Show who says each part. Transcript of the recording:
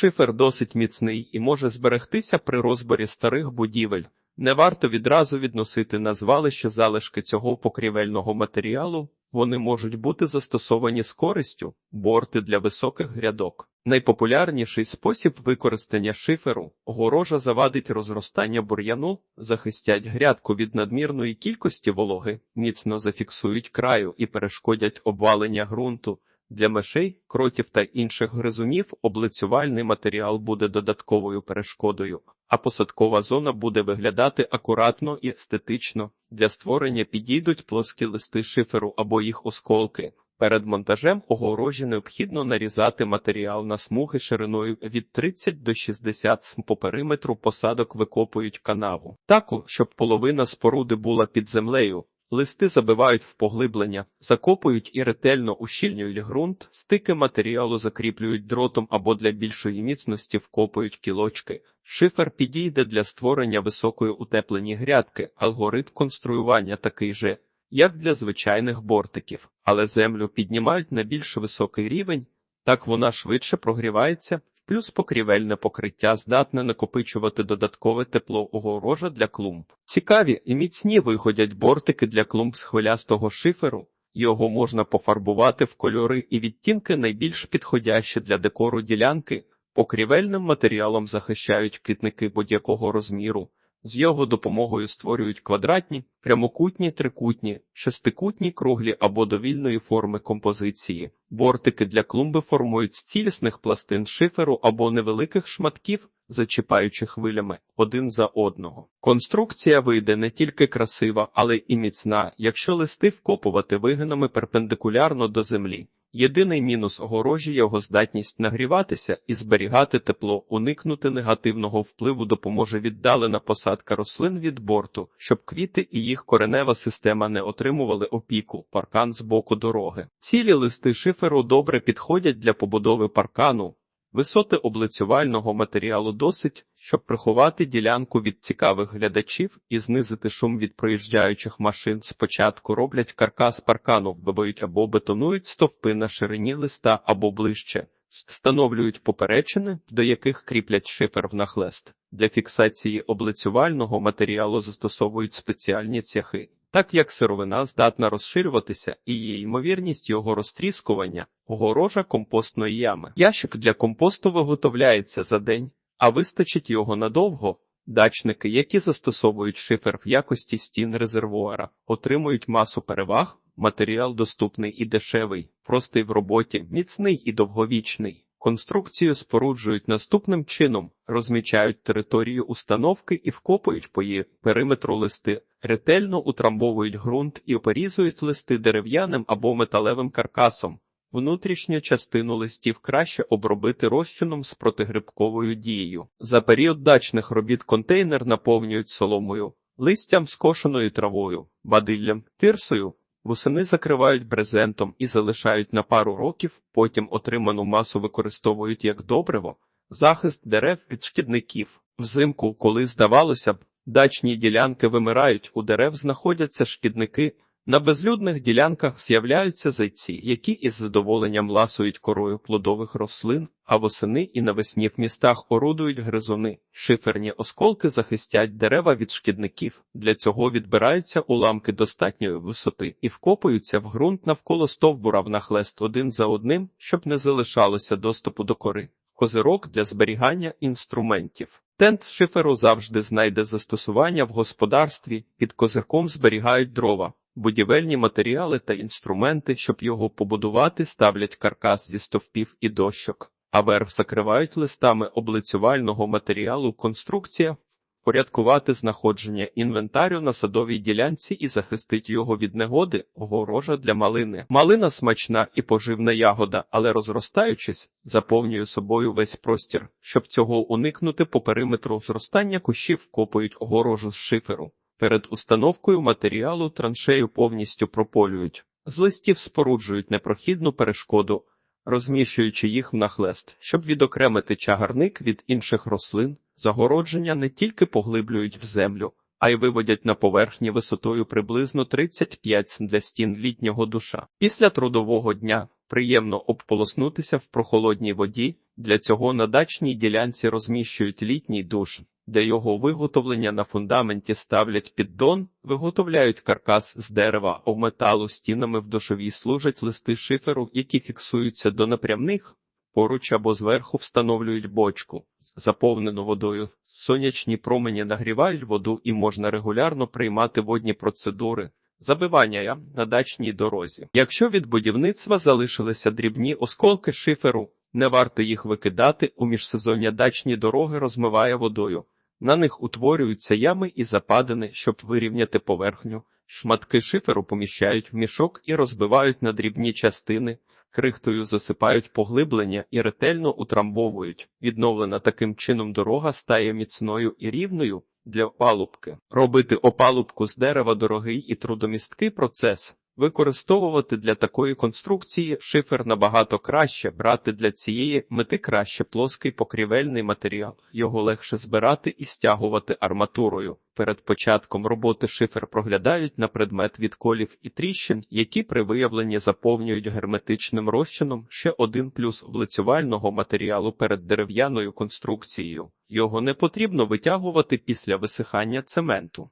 Speaker 1: Шифер досить міцний і може зберегтися при розборі старих будівель. Не варто відразу відносити на звалище залишки цього покрівельного матеріалу, вони можуть бути застосовані з користю, борти для високих грядок. Найпопулярніший спосіб використання шиферу огорожа завадить розростання бур'яну, захистять грядку від надмірної кількості вологи, міцно зафіксують краю і перешкодять обвалення ґрунту. Для мишей, кротів та інших гризунів облицювальний матеріал буде додатковою перешкодою, а посадкова зона буде виглядати акуратно і естетично. Для створення підійдуть плоскі листи шиферу або їх осколки. Перед монтажем огорожі необхідно нарізати матеріал на смуги шириною від 30 до 60 см. по периметру посадок викопують канаву. Таку, щоб половина споруди була під землею. Листи забивають в поглиблення, закопують і ретельно ущільнюють ґрунт, стики матеріалу закріплюють дротом або для більшої міцності вкопують кілочки. Шифер підійде для створення високої утеплені грядки, алгоритм конструювання такий же, як для звичайних бортиків, але землю піднімають на більш високий рівень, так вона швидше прогрівається, плюс покрівельне покриття здатне накопичувати додаткове тепло огорожа для клумб. Цікаві і міцні виходять бортики для клумб з хвилястого шиферу. Його можна пофарбувати в кольори і відтінки найбільш підходящі для декору ділянки. Покрівельним матеріалом захищають китники будь-якого розміру. З його допомогою створюють квадратні, прямокутні, трикутні, шестикутні, круглі або довільної форми композиції. Бортики для клумби формують з цілісних пластин шиферу або невеликих шматків, зачіпаючи хвилями один за одного. Конструкція вийде не тільки красива, але і міцна, якщо листи вкопувати вигинами перпендикулярно до землі. Єдиний мінус огорожі його здатність нагріватися і зберігати тепло, уникнути негативного впливу допоможе віддалена посадка рослин від борту, щоб квіти і їх коренева система не отримували опіку, паркан з боку дороги. Цілі листи шиферу добре підходять для побудови паркану. Висоти облицювального матеріалу досить, щоб приховати ділянку від цікавих глядачів і знизити шум від проїжджаючих машин. Спочатку роблять каркас паркану, вбивають або бетонують стовпи на ширині листа або ближче, встановлюють поперечини, до яких кріплять шифер в нахлест. Для фіксації облицювального матеріалу застосовують спеціальні цяхи. Так як сировина здатна розширюватися і є ймовірність його розтріскування, огорожа компостної ями. Ящик для компосту виготовляється за день, а вистачить його надовго. Дачники, які застосовують шифер в якості стін резервуара, отримують масу переваг, матеріал доступний і дешевий, простий в роботі, міцний і довговічний. Конструкцію споруджують наступним чином: розмічають територію установки і вкопують по її периметру листи, ретельно утрамбовують ґрунт і порізують листи дерев'яним або металевим каркасом. Внутрішню частину листів краще обробити розчином з протигрибковою дією. За період дачних робіт контейнер наповнюють соломою, листям скошеною травою, бадиллям, тирсою. Восени закривають брезентом і залишають на пару років, потім отриману масу використовують як добриво, захист дерев від шкідників. Взимку, коли здавалося б, дачні ділянки вимирають, у дерев знаходяться шкідники. На безлюдних ділянках з'являються зайці, які із задоволенням ласують корою плодових рослин, а восени і навесні в містах орудують гризуни. Шиферні осколки захистять дерева від шкідників. Для цього відбираються уламки достатньої висоти і вкопуються в ґрунт навколо стовбура в нахлест один за одним, щоб не залишалося доступу до кори. Козирок для зберігання інструментів. Тент шиферу завжди знайде застосування в господарстві, під козирком зберігають дрова будівельні матеріали та інструменти, щоб його побудувати, ставлять каркас зі стовпів і дощок, а верх закривають листами облицювального матеріалу конструкція, порядкувати знаходження інвентарю на садовій ділянці і захистить його від негоди, огорожа для малини. Малина смачна і поживна ягода, але розростаючись, заповнює собою весь простір. Щоб цього уникнути по периметру зростання кущів копають огорожу з шиферу. Перед установкою матеріалу траншею повністю прополюють, з листів споруджують непрохідну перешкоду, розміщуючи їх в нахлест, щоб відокремити чагарник від інших рослин, загородження не тільки поглиблюють в землю, а й виводять на поверхні висотою приблизно 35 см для стін літнього душа. Після трудового дня приємно обполоснутися в прохолодній воді, Для цього на дачній ділянці розміщують літній душ. Для його виготовлення на фундаменті ставлять піддон, виготовляють каркас з дерева, а в металу стінами в душовій служать листи шиферу, які фіксуються до напрямних. Поруч або зверху встановлюють бочку, заповнену водою. Сонячні промені нагрівають воду і можна регулярно приймати водні процедури. Забивання ям на дачній дорозі. Якщо від будівництва залишилися дрібні осколки шиферу, не варто їх викидати у міжсезоння дачні дороги розмиває водою. На них утворюються ями і западини, щоб вирівняти поверхню. Шматки шиферу поміщають в мішок і розбивають на дрібні частини, крихтою засипають поглиблення і ретельно утрамбовують. Відновлена таким чином дорога стає міцною і рівною для опалубки. Робити опалубку з дерева дорогий і трудомісткий процес. Використовувати для такої конструкції шифер набагато краще, брати для цієї мети краще плоский покрівельний матеріал, його легше збирати і стягувати арматурою. Перед початком роботи шифер проглядають на предмет відколів і тріщин, які при виявленні заповнюють герметичним розчином ще один плюс облицювального матеріалу перед дерев'яною конструкцією. Його не потрібно витягувати після висихання цементу.